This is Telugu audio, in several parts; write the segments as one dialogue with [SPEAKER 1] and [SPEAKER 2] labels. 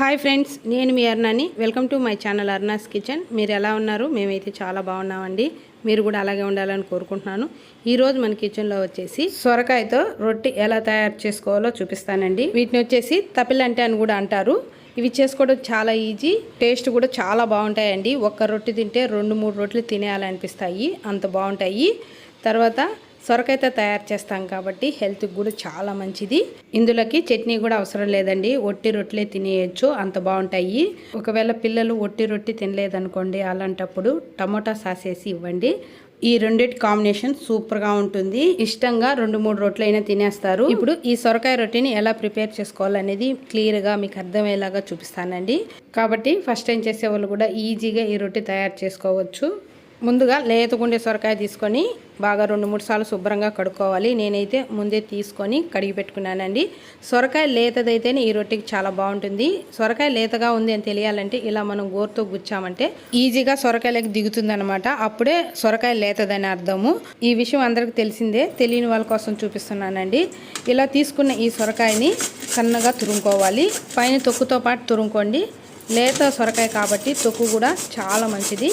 [SPEAKER 1] హాయ్ ఫ్రెండ్స్ నేను మీ అర్నాని welcome to my channel అర్నాస్ kitchen. మీరు ఎలా ఉన్నారు? మేమైతే చాలా బాగున్నామండి. మీరు కూడా అలాగే ఉండాలని కోరుకుంటున్నాను. ఈరోజు మన కిచెన్లో వచ్చేసి సొరకాయతో రొట్టి ఎలా తయారు చేసుకోవాలో చూపిస్తానండి. వీటిని వచ్చేసి తపిలంటే అని కూడా అంటారు. ఇవి చేసుకోవడం చాలా ఈజీ టేస్ట్ కూడా చాలా బాగుంటాయండి. ఒక్క రొట్టి తింటే రెండు మూడు రొట్టెలు తినేయాలనిపిస్తాయి. అంత బాగుంటాయి. తర్వాత సొరకాయతో తయారు చేస్తాం కాబట్టి హెల్త్కి కూడా చాలా మంచిది. ఇందులోకి చట్నీ కూడా అవసరం లేదండి. ఒట్టి రొట్టెలే తినేయచ్చు అంత బాగుంటాయి. ఒకవేళ పిల్లలు ఒట్టి రొట్టి తినలేదనుకోండి అలాంటప్పుడు టమోటా సాస్ వేసి ఇవ్వండి. ఈ రెండిటి కాంబినేషన్ సూపర్గా ఉంటుంది. ఇష్టంగా రెండు మూడు రొట్టెలైనా తినేస్తారు. ఇప్పుడు ఈ సొరకాయ రొట్టెని ఎలా ప్రిపేర్ చేసుకోవాలనేది క్లియర్గా మీకు అర్థమయ్యేలాగా చూపిస్తానండి. కాబట్టి ఫస్ట్ టైం చేసే వాళ్ళు కూడా ఈజీగా ఈ రొట్టె తయారు చేసుకోవచ్చు. ముందుగా లేతగుండే సొరకాయ తీసుకొని బాగా రెండు మూడు సార్లు శుభ్రంగా కడుక్కోవాలి. నేనైతే ముందే తీసుకొని కడిగి పెట్టుకున్నానండి. సొరకాయ లేతదైతేనే ఈ రొట్టెకి చాలా బాగుంటుంది. సొరకాయ లేతగా ఉంది అని తెలియాలంటే ఇలా మనం గోరుతో గుచ్చామంటే ఈజీగా సొరకాయలకు దిగుతుంది అనమాట అప్పుడే సొరకాయ లేతదని అర్థము. ఈ విషయం అందరికి తెలిసిందే. తెలియని వాళ్ళ కోసం చూపిస్తున్నానండి. ఇలా తీసుకున్న ఈ సొరకాయని సన్నగా తురుముకోవాలి. పైన తొక్కుతో పాటు తురుముకోండి. లేత సొరకాయ కాబట్టి తొక్కు కూడా చాలా మంచిది.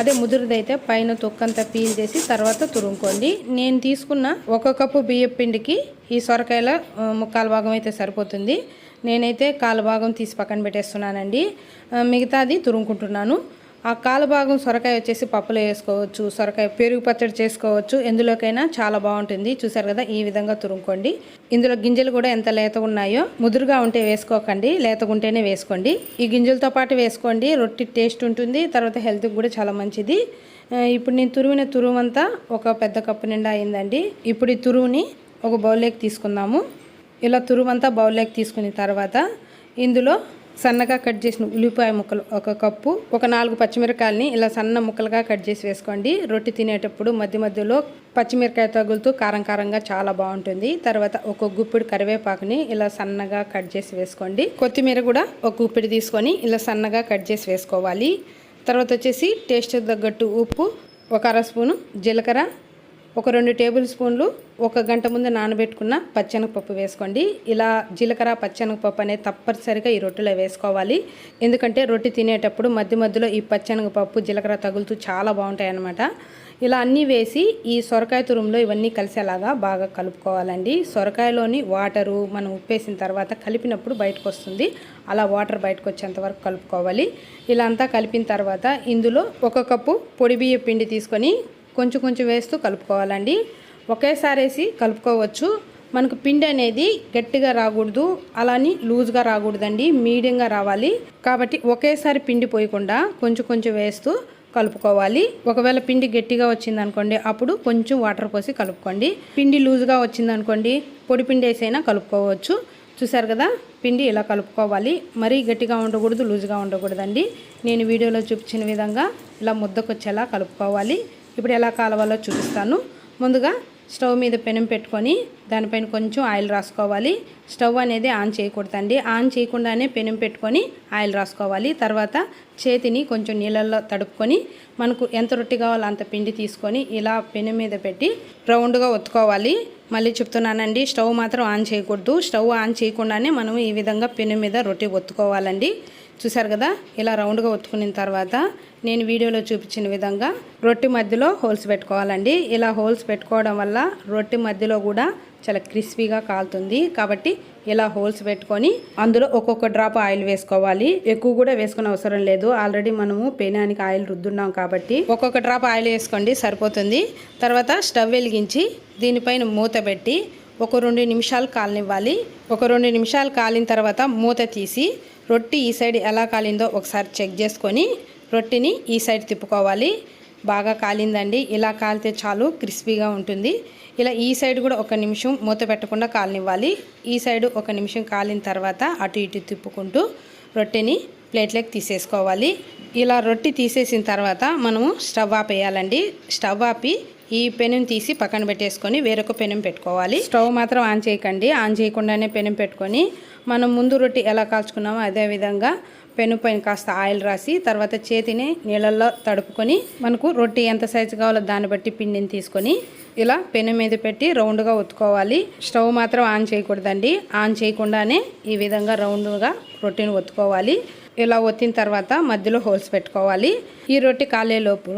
[SPEAKER 1] అదే ముదురుదైతే పైన తొక్కంతా పీల్ చేసి తర్వాత తురుముకోండి. నేను తీసుకున్న ఒక కప్పు బియ్యం పిండికి ఈ సొరకాయల ముక్కాల భాగం అయితే సరిపోతుంది. నేనైతే కాలు భాగం తీసి పక్కన పెట్టేస్తున్నానండి. మిగతాది తురుముకుంటున్నాను. ఆ కాలు భాగం సొరకాయ వచ్చేసి పప్పులో వేసుకోవచ్చు సొరకాయ పెరుగు పచ్చడి చేసుకోవచ్చు. ఎందులోకైనా చాలా బాగుంటుంది. చూసారు కదా ఈ విధంగా తురుముకోండి. ఇందులో గింజలు కూడా ఎంత లేతగా ఉన్నాయో ముదురుగా ఉంటే వేసుకోకండి. లేతగా ఉంటేనే వేసుకోండి. ఈ గింజలతో పాటు వేసుకోండి. రొట్టి టేస్ట్ ఉంటుంది. తర్వాత హెల్త్కి కూడా చాలా మంచిది. ఇప్పుడు నేను తురుమిన తురువంతా అంతా ఒక పెద్ద కప్పు నిండా అయిందండి. ఇప్పుడు ఈ తురువుని ఒక బౌల్లోకి తీసుకుందాము. ఇలా తురువంతా బౌల్లోకి తీసుకున్న తర్వాత ఇందులో సన్నగా కట్ చేసిన ఉల్లిపాయ ముక్కలు ఒక కప్పు ఒక నాలుగు పచ్చిమిరకాయలని ఇలా సన్న ముక్కలుగా కట్ చేసి వేసుకోండి. రొట్టి తినేటప్పుడు మధ్య మధ్యలో పచ్చిమిరకాయ తగులుతూ కారం కారంగా చాలా బాగుంటుంది. తర్వాత ఒక గుప్పిడి కరివేపాకుని ఇలా సన్నగా కట్ చేసి వేసుకోండి. కొత్తిమీర కూడా ఒక గుప్పిడి తీసుకొని ఇలా సన్నగా కట్ చేసి వేసుకోవాలి. తర్వాత వచ్చేసి టేస్ట్ తగ్గట్టు ఉప్పు ఒక అర స్పూను జీలకర్ర ఒక రెండు టేబుల్ స్పూన్లు ఒక గంట ముందు నానబెట్టుకున్న పచ్చెనగపప్పు వేసుకోండి. ఇలా జీలకర్ర పచ్చెనగపప్పు అనేది తప్పనిసరిగా ఈ రొట్టెలో వేసుకోవాలి. ఎందుకంటే రొట్టె తినేటప్పుడు మధ్య మధ్యలో ఈ పచ్చెనగపప్పు జీలకర్ర తగులుతూ చాలా బాగుంటాయి అన్నమాట ఇలా అన్నీ వేసి ఈ సొరకాయ తురుములో ఇవన్నీ కలిసేలాగా బాగా కలుపుకోవాలండి. సొరకాయలోని వాటరు మనం ఉప్పేసిన తర్వాత కలిపినప్పుడు బయటకు వస్తుంది. అలా వాటర్ బయటకు వచ్చేంత వరకు కలుపుకోవాలి. ఇలా అంతా కలిపిన తర్వాత ఇందులో ఒక కప్పు పొడి బియ్య పిండి తీసుకొని కొంచెం కొంచెం వేస్తూ కలుపుకోవాలండి. ఒకేసారి వేసి కలుపుకోవచ్చు. మనకు పిండి అనేది గట్టిగా రాకూడదు. అలాని లూజ్గా రాకూడదండి. మీడియంగా రావాలి. కాబట్టి ఒకేసారి పిండి పోయకుండా కొంచెం కొంచెం వేస్తూ కలుపుకోవాలి. ఒకవేళ పిండి గట్టిగా వచ్చిందనుకోండి అప్పుడు కొంచెం వాటర్ పోసి కలుపుకోండి. పిండి లూజ్గా వచ్చిందనుకోండి పొడి పిండి వేసైనా కలుపుకోవచ్చు. చూసారు కదా? పిండి ఇలా కలుపుకోవాలి. మరీ గట్టిగా ఉండకూడదు లూజ్గా ఉండకూడదండి. నేను వీడియోలో చూపించిన విధంగా ఇలా ముద్దకొచ్చేలా కలుపుకోవాలి. ఇప్పుడు ఎలా కాలవాలో చూపిస్తాను. ముందుగా స్టవ్ మీద పెనం పెట్టుకొని దానిపైన కొంచెం ఆయిల్ రాసుకోవాలి. స్టవ్ అనేది ఆన్ చేయకూడదండి. ఆన్ చేయకుండానే పెనం పెట్టుకొని ఆయిల్ రాసుకోవాలి. తర్వాత చేతిని కొంచెం నీళ్ళల్లో తడుపుకొని మనకు ఎంత రొట్టి కావాలో అంత పిండి తీసుకొని ఇలా పెనం మీద పెట్టి రౌండ్గా ఒత్తుకోవాలి. మళ్ళీ చెప్తున్నానండి స్టవ్ మాత్రం ఆన్ చేయకూడదు. స్టవ్ ఆన్ చేయకుండానే మనం ఈ విధంగా పెనం మీద రొట్టి ఒత్తుకోవాలండి. చూసారు కదా? ఇలా రౌండ్గా ఒత్తుకున్న తర్వాత నేను వీడియోలో చూపించిన విధంగా రొట్టె మధ్యలో హోల్స్ పెట్టుకోవాలండి. ఇలా హోల్స్ పెట్టుకోవడం వల్ల రొట్టె మధ్యలో కూడా చాలా క్రిస్పీగా కాలుతుంది. కాబట్టి ఇలా హోల్స్ పెట్టుకొని అందులో ఒక్కొక్క డ్రాప్ ఆయిల్ వేసుకోవాలి. ఎక్కువ కూడా వేసుకునే అవసరం లేదు. ఆల్రెడీ మనము పెనానికి ఆయిల్ రుద్దున్నాం కాబట్టి ఒక్కొక్క డ్రాప్ ఆయిల్ వేసుకోండి సరిపోతుంది. తర్వాత స్టవ్ వెలిగించి దీనిపైన మూత పెట్టి ఒక రెండు నిమిషాలు కాలనివ్వాలి. ఒక రెండు నిమిషాలు కాలిన తర్వాత మూత తీసి రొట్టి ఈ సైడ్ ఎలా కాలిందో ఒకసారి చెక్ చేసుకొని రొట్టిని ఈ సైడ్ తిప్పుకోవాలి. బాగా కాలిందండి. ఇలా కాలితే చాలు క్రిస్పీగా ఉంటుంది. ఇలా ఈ సైడ్ కూడా ఒక నిమిషం మూత పెట్టకుండా కాలనివ్వాలి. ఈ సైడ్ ఒక నిమిషం కాలిన తర్వాత అటు ఇటు తిప్పుకుంటూ రొట్టెని ప్లేట్లోకి తీసేసుకోవాలి. ఇలా రొట్టి తీసేసిన తర్వాత మనము స్టవ్ ఆపేయాలండి. స్టవ్ ఆపి ఈ పెనం తీసి పక్కన పెట్టేసుకొని వేరొక పెనం పెట్టుకోవాలి. స్టవ్ మాత్రం ఆన్ చేయకండి. ఆన్ చేయకుండానే పెనం పెట్టుకొని మనం ముందు రొట్టి ఎలా కాల్చుకున్నామో అదే విధంగా పెను పైన కాస్త ఆయిల్ రాసి తర్వాత చేతిని నీళ్ళల్లో తడుపుకొని మనకు రొట్టి ఎంత సైజు కావాలో దాన్ని బట్టి పిండిని తీసుకొని ఇలా పెను మీద పెట్టి రౌండ్గా ఒత్తుకోవాలి. స్టవ్ మాత్రం ఆన్ చేయకూడదండి. ఆన్ చేయకుండానే ఈ విధంగా రౌండ్గా రొట్టిని ఒత్తుకోవాలి. ఇలా ఒత్తిన తర్వాత మధ్యలో హోల్స్ పెట్టుకోవాలి. ఈ రొట్టి కాలేలోపు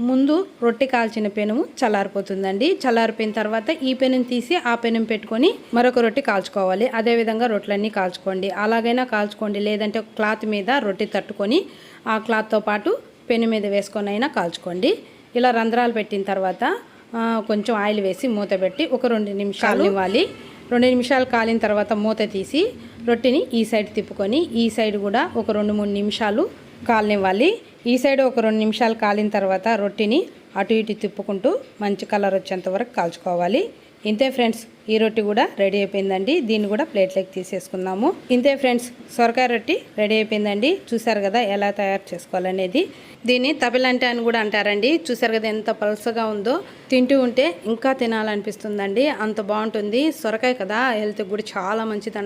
[SPEAKER 1] ముందు రొట్టె కాల్చిన పెనుము చల్లారిపోతుందండి. చల్లారిపోయిన తర్వాత ఈ పెనుని తీసి ఆ పెనం పెట్టుకొని మరొక రొట్టె కాల్చుకోవాలి. అదేవిధంగా రొట్టెలన్నీ కాల్చుకోండి. అలాగైనా కాల్చుకోండి. లేదంటే క్లాత్ మీద రొట్టె తట్టుకొని ఆ క్లాత్తో పాటు పెను మీద వేసుకొని అయినా కాల్చుకోండి. ఇలా రంధ్రాలు పెట్టిన తర్వాత కొంచెం ఆయిల్ వేసి మూత పెట్టి ఒక రెండు నిమిషాలు ఇవ్వాలి రెండు నిమిషాలు కాలిన తర్వాత మూత తీసి రొట్టెని ఈ సైడ్ తిప్పుకొని ఈ సైడ్ కూడా ఒక రెండు మూడు నిమిషాలు కాలనివ్వాలి. ఈ సైడ్ ఒక రెండు నిమిషాలు కాలిన తర్వాత రొట్టెని అటు ఇటు తిప్పుకుంటూ మంచి కలర్ వచ్చేంత వరకు కాల్చుకోవాలి. ఇంతే ఫ్రెండ్స్ ఈ రొట్టి కూడా రెడీ అయిపోయిందండి. దీన్ని కూడా ప్లేట్లోకి తీసేసుకుందాము. ఇంతే ఫ్రెండ్స్ సొరకాయ రొట్టి రెడీ అయిపోయిందండి. చూసారు కదా ఎలా తయారు చేసుకోవాలనేది. దీన్ని తపిలంటే అని కూడా అంటారండి. చూసారు కదా ఎంత పలుసగా ఉందో. తింటూ ఉంటే ఇంకా తినాలనిపిస్తుందండి. అంత బాగుంటుంది. సొరకాయ కదా హెల్త్ కూడా చాలా మంచిది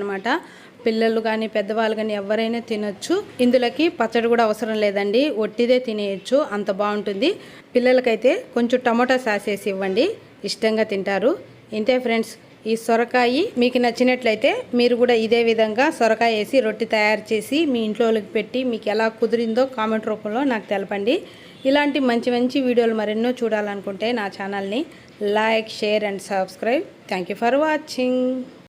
[SPEAKER 1] పిల్లలు కానీ పెద్దవాళ్ళు కానీ ఎవరైనా తినొచ్చు. ఇందులోకి పచ్చడి కూడా అవసరం లేదండి. ఒట్టిదే తినేయచ్చు. అంత బాగుంటుంది. పిల్లలకైతే కొంచెం టమాటా సాస్ వేసి ఇవ్వండి. ఇష్టంగా తింటారు. ఇంతే ఫ్రెండ్స్ ఈ సొరకాయ మీకు నచ్చినట్లయితే మీరు కూడా ఇదే విధంగా సొరకాయ వేసి రొట్టె తయారు చేసి మీ ఇంట్లోకి పెట్టి మీకు ఎలా కుదిరిందో కామెంట్ రూపంలో నాకు తెలపండి. ఇలాంటి మంచి మంచి వీడియోలు మరెన్నో చూడాలనుకుంటే నా ఛానల్ని like share and subscribe. Thank you for watching.